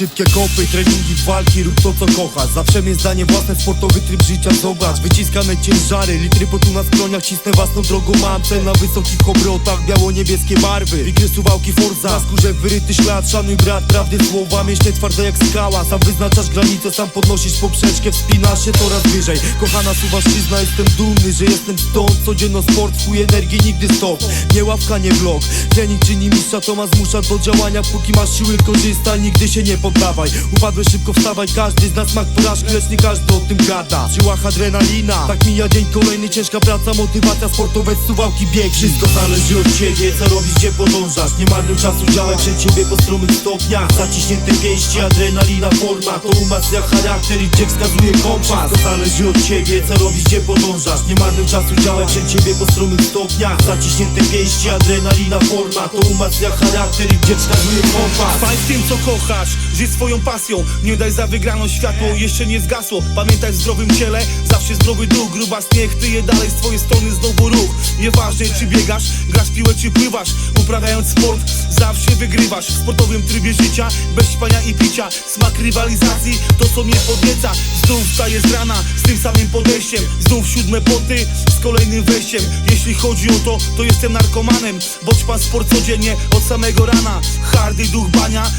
Szybkie kopy, treningi, walki, rób to co kochasz. Zawsze mnie zdanie własne, sportowy tryb życia zobacz. Wyciskane ciężary, litry potu na skroniach Cisnę własną drogą, mam cel na wysokich obrotach Biało-niebieskie barwy, wigry suwałki Forza. Na skórze wyryty ślad, szanuj brat, prawdy słowa Mięśnie twarde jak skała, sam wyznaczasz granice Sam podnosisz poprzeczkę, wspinasz się coraz wyżej. Kochana suwaszczyzna, jestem dumny, że jestem stąd. Codzienno sport, chuj energii, nigdy stop Nie ławka, nie blok, trening czyni mistrza To ma zmusza do działania, póki masz siły korzystaj Nigdy się nie poddawaj, upadłeś szybko wstawaj. Każdy z nas smak porażki, lecz nie każdy o tym gada. W adrenalina, tak mija dzień kolejny Ciężka praca, motywacja, sportowe suwałki, bieg Wszystko zależy od ciebie, co robisz, gdzie podążasz. Nie marnuj czasu, działaj przed ciebie po stromych stopniach. Zaciśnięte pięści, adrenalina, forma. To umacnia charakter i gdzie wskazuje kompas. Wszystko zależy od ciebie, co robisz, gdzie podążasz. Nie marnuj czasu, działaj przed ciebie po stromych stopniach. Zaciśnięte pięści, adrenalina, forma. To umacnia charakter i gdzie wskazuje kompas. W tym co kochasz, żyj swoją pasją Nie daj za wygraną światło, jeszcze nie zgasło. Pamiętaj w zdrowym ciele, zawsze zdrowy duch Gruba niech tyje dalej z twojej strony znowu ruch. Nieważne czy biegasz, grasz piłę czy pływasz Uprawiając sport, zawsze wygrywasz. W sportowym trybie życia, bez śpania i picia. Smak rywalizacji, to co mnie podnieca. Znów wstaję z rana, z tym samym podejściem. Znów siódme poty, z kolejnym wejściem. Jeśli chodzi o to, to jestem narkomanem. Bądź pan sport codziennie, od samego rana. Hardy duch bania,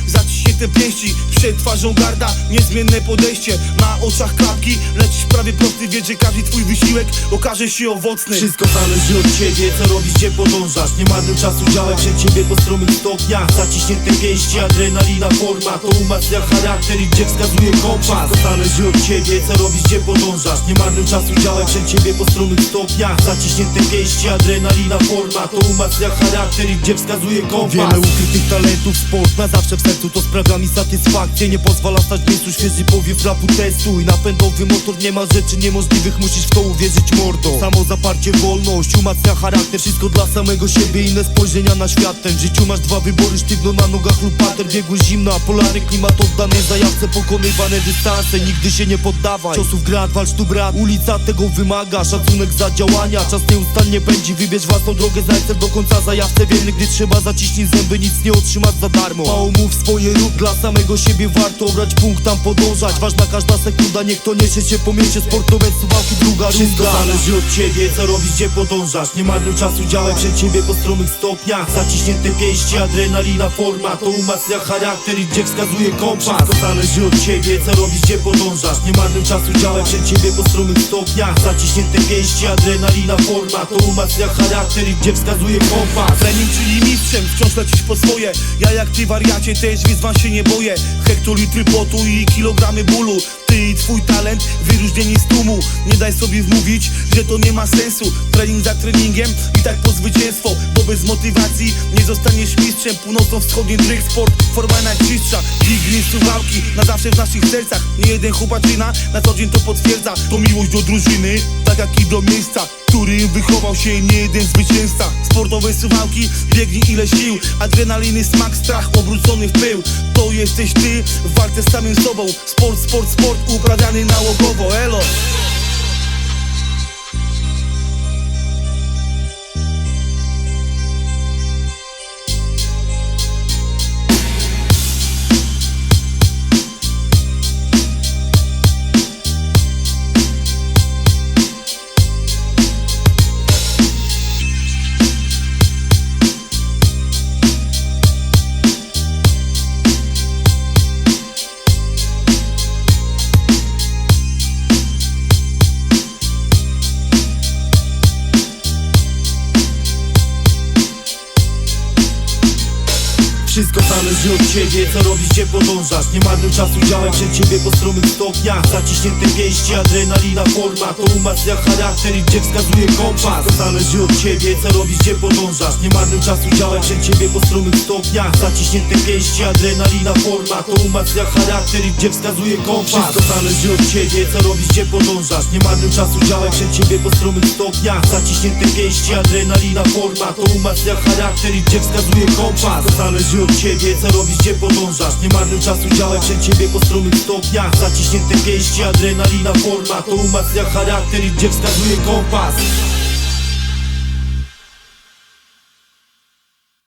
zaciśnięte pięści Przed twarzą garda, niezmienne podejście Na oczach klapki, lecisz prawie prosty Wiedz, że każdy twój wysiłek okaże się owocny. Wszystko zależy od ciebie, co robisz, gdzie podążasz. Nie marnuj czasu, działaj przed ciebie po stromych stopniach. Zaciśnięte pięści, adrenalina, forma. To umacnia charakter i gdzie wskazuje kompas. Wszystko zależy od ciebie, co robisz, gdzie podążasz. Nie marnuj czasu, działaj przed ciebie po stromych stopniach. Zaciśnięte pięści, adrenalina, forma. To umacnia charakter i gdzie wskazuje kompas. Wiele ukrytych talentów, sport na zawsze w sercu To sprawia mi satysfakcję, nie pozwala stać miejscu Świeży powiew rapu testuj. Napędowy motor, nie ma rzeczy niemożliwych Musisz w to uwierzyć mordo. Samo zaparcie, wolność, umacnia charakter Wszystko dla samego siebie, inne spojrzenia na świat. Ten w życiu masz dwa wybory, sztywno na nogach lub pater. Biegły zimno, a polarny klimat oddany Zajawce pokonywane dystanse, nigdy się nie poddawaj. Ciosów grad, walcz tu brat, ulica tego wymaga Szacunek za działania, czas nieustannie pędzi Wybierz własną drogę, znajdź cel do końca Zajawce wierny, gdy trzeba zaciśnij zęby Nic nie otrzymasz za darmo. Mało mów swoje rób, dla samego siebie warto Brać punkt, tam podążać, ważna każda sekunda Niech to niesie się po mieście, sportowe suwałki druga Wszystko zależy od ciebie, co robisz, gdzie podążasz. Nie marnuj czasu, działaj przed ciebie po stromych stopniach. Zaciśnięte pięści, adrenalina, forma. To umacnia charakter i gdzie wskazuje kompas. Wszystko zależy od ciebie, co robisz, gdzie podążasz. Nie marnuj czasu, działaj przed ciebie po stromych stopniach. Zaciśnięte pięści, adrenalina, forma. To umacnia charakter i gdzie wskazuje kompas. Trening czyli mistrzem, wciąż lecisz po swoje. Ja jak ty wariacie, też wyzwań się nie boję. Hektolitry potu i kilogramy bólu Ty i twój talent, wyróżnieni z tłumu. Nie daj sobie wmówić, że to nie ma sensu. Trening za treningiem i tak po zwycięstwo Bo bez motywacji nie zostaniesz mistrzem. Północno-wschodni dryk sport, forma na cistrza Wigry, suwałki, na zawsze w naszych sercach. Nie jeden chłopaczyna, na co dzień to potwierdza. To miłość do drużyny, tak jak i do miejsca którym wychował się nie jeden zwycięzca. Sportowe suwałki, biegnij ile sił. Adrenaliny, smak, strach obrócony w pył. To jesteś ty w walce z samym sobą. Sport, sport, sport Ubradani na ogovo elo. Wszystko od ciebie, co robisz, gdzie podążasz? Nie marnuj czasu, działaj przed ciebie po stopniach. Zaciśnięte pięści, adrenalina, forma. To umacnia charakter i gdzie wskazuje kompas. Wszystko zależy od ciebie, co robisz, gdzie podążasz? Nie marnuj czasu, działaj przed ciebie po stromych stopniach. Zaciśnięte pięści, adrenalina, forma. To umacnia charakter i gdzie wskazuje kompas. Wszystko zależy od ciebie, co robisz, gdzie podążasz? Nie marnuj czasu, działaj przed ciebie po stromych stopniach. Zaciśnięte pięści, adrenalina, forma. To umacnia charakter i gdzie wskazuje kompas. Wszystko zależy od co robisz, gdzie podążasz? Nie marnuj czasu, działaj przed ciebie po stromych stopniach. Zaciśnięte pięści, adrenalina, forma. To umacnia charakter i gdzie wskazuje kompas